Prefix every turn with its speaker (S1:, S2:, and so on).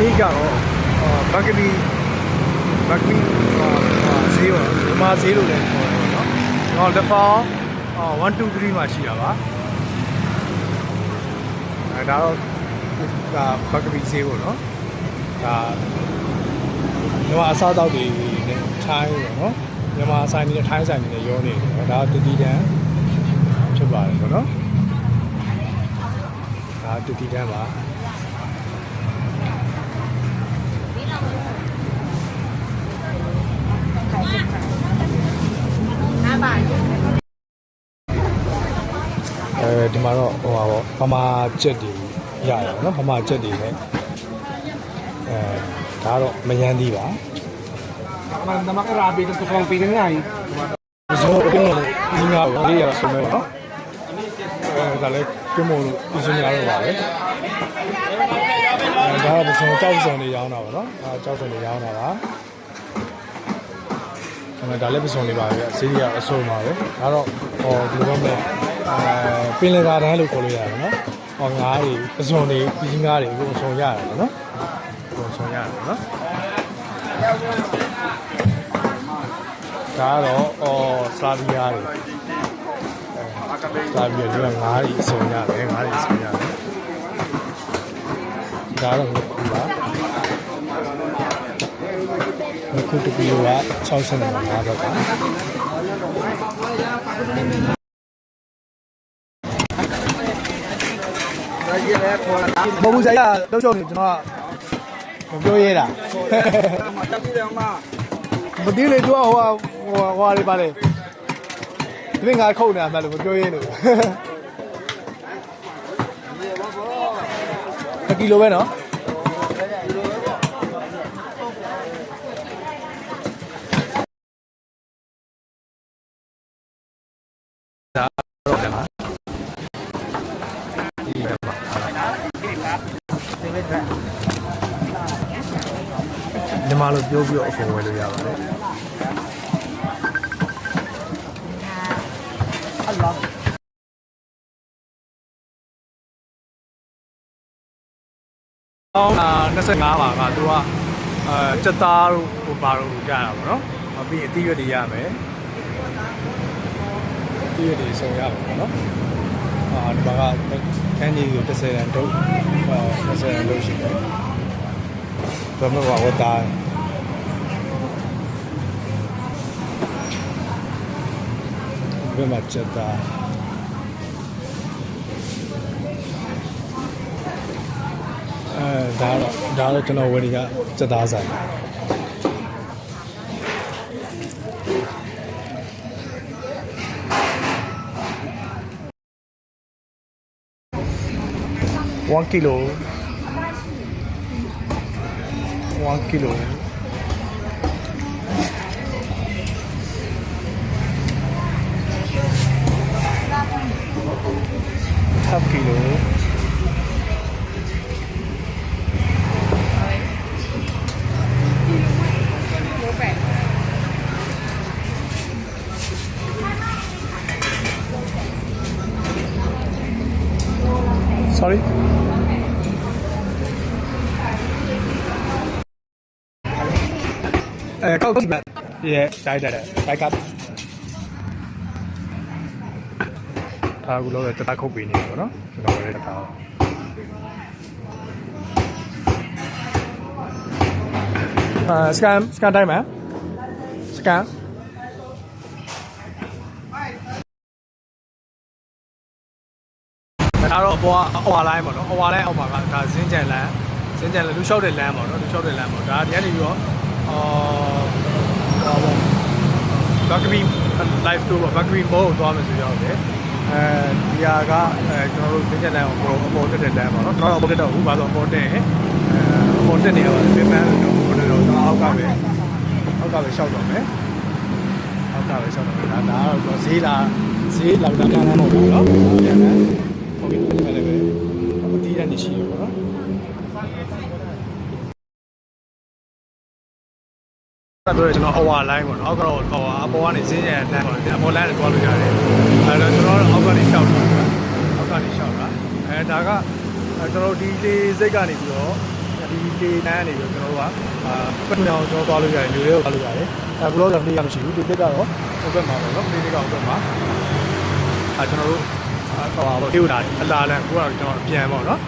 S1: နေ့ကတော့ဘက်ကလီဘက်ကလီဈေးရောဒီမှာဈေးလို့လည်းခေါ်တယ်ပေါ့နော်ကျွန်တော်လက်ဖောင်း1 2 3မှာရှိတာပါအဲဒါတော့ဒါဘက်ကလီဈေးပေါ့နော်ဒါမြန်မာအစားအသောက်တွေနဲ့ထိုင်းပေါ့နော်မြန်မာဆိုင်တွေနဲ့ထိုင်းဆိုင်တွေနဲ့ရောနေတယ်ဒါတတိတန်းဖြစ်ပါတယ်ပေါ့နော်ဒါတတိတန်းပါ အဲဒီမှာတော့ဟိုပါပေါ့ဗမာချက်တွေရတယ်နော်ဗမာချက်တွေလည်းအဲဒါကတော့မယန်းသေးပါ
S2: Naman naman karabi ng tukang pinang nga eh.
S1: ဒီလိုအတင်းကြီးငါ့ကိုလေးရဆိုမဲ့နော်အဲဒါလည်းပြမို့လို့ဒီစင်ရတော့ပါပဲအဲဒါကပစုံကြောက်စုံတွေရောင်းတာပါနော်အဲကြောက်စုံတွေရောင်းတာပါအဲဒါလည်းပစုံတွေပါပဲဈေးကြီးကအဆိုးပါပဲဒါတော့ဟောဒီလိုပဲ အဲပင်လယ်ကာတန်းလို့ခေါ်လို့ရတယ်နော်ဟောငါးတွေပစုံတွေကြီးငါးတွေအခုအစုံရတယ်နော်အစုံရတယ်နော်ဒါကတော့အော်စလာဗီယာတွေစလာဗီယာတွေကငါးတွေအစုံရတယ်ငါးတွေအစုံရတယ်ဒါတော့ငခုပါငခုတပီက60နဲ့5ဘ တ်ပါဘဘူးဆိုင်ကတော့ချုပ်နေကျွန်တော်ကမပြောရဲတာမသိလေသူကဟိုဟိုဟိုလေးပါလေဒီငါခုတ်နေတာမှလို့မပြောရင်းလို့တစ်ကီလိုပဲနော်ဒါတော့တယ်မှာဒီပဲမှာ ဒီမှာလို့ပြောပြီးတော့အကုန်ဝယ်လို့ရပါတယ်အောင်းတာ25ပါကသူကအဲစက်သားတို့ဟိုဘာတို့ကြတာပေါ့နော်ဟောပြီးရင်အသီးရွက်တွေရမယ်အသီးရွက်တွေစုံရပါပေါ့နော် အာဒီမှာကခန်းကြီးကို30ရန်ထုတ်အာ30ရန်ထုတ်ရှိတယ်ဒါမှမဟုတ်ဝတ်သားဒီမှာစက်သားအဲဒါတော့ဒါတော့ကျွန်တော်ဝယ်နေကစက်သားဆိုင် 1 kilo. 1 kilo. Half kilo Sorry? Uh, Coke man. Yeah, တိုက်တယ်တိုက်ကပ်ဒါကူလို့တတခုတ်ပေးနေတယ်ပေါ့နော်ကျွန်တော်လည်းဒါအာစကန်စကန်တိုင်းမှာစကန် ဒါတော့အပေါ်ကအဝါလိုင်းပေါ့နော်အဝါလိုင်းအောက်မှာကဒါဇင်းကြံလမ်းဇင်းကြံလမ်းလူလျှောက်တဲ့လမ်းပေါ့နော်လူလျှောက်တဲ့လမ်းပေါ့ဒါဒီကနေပြီးတော့အော်ဟောပေါ့ဘက်ကဘီ live tour ပေါ့ဘက်ကဘီမိုးကိုသွားမယ်ဆိုရောက်တယ်အဲဒီဟာကအဲကျွန်တော်တို့ဇင်းကြံလမ်းကိုအပေါ်တက်တဲ့လမ်းပေါ့နော်ကျွန်တော်တို့အပေါ်တက်တော့ဘူးဘာလို့အပေါ်တက်ရင်အဲအပေါ်တက်နေရပါပြင်ပန်းလို့တော့ဘယ်လိုတော့အောက်ကပဲအောက်ကပဲလျှောက်တော့မယ်အောက်ကပဲလျှောက်တော့မယ်ဒါဒါတော့ဈေးလာဈေးလောက်တာကမ်းလမ်းပေါ့နော်ပြန်တယ် ဟုတ်ကဲ့ဒီမှာလည်းပဲအခုတီးရနေရှိရပါတော့အဲ့တော့ကျွန်တော် hour line ပေါ့နော်အောက်ကတော့ hour အပေါ်ကနေစင်းရတဲ့ line ပေါ့နော်အပေါ် line ကိုတွားလို့ရတယ်အဲ့တော့ကျွန်တော်အောက်ကနေရှောက်တာအောက်ကနေရှောက်တာအဲဒါကကျွန်တော်ဒီလေစိတ်ကနေပြီးတော့ဒီလေတန်းကနေပြီးတော့ကျွန်တော်ကအာပတ်မြောင်ကျွန်တော်တွားလို့ရတယ်လူတွေကိုတွားလို့ရတယ်အဲဘလော့ကလည်းမနေရမရှိဘူးဒီတက်ကတော့ဟိုဘက်မှာပေါ့နော်ဒီတက်ကတော့ဟိုဘက်မှာအဲကျွန်တော်တို့ ဟိုဟိုတာအလားလန်ကိုကကျွန်တော်အပြန်ပေါ့နော်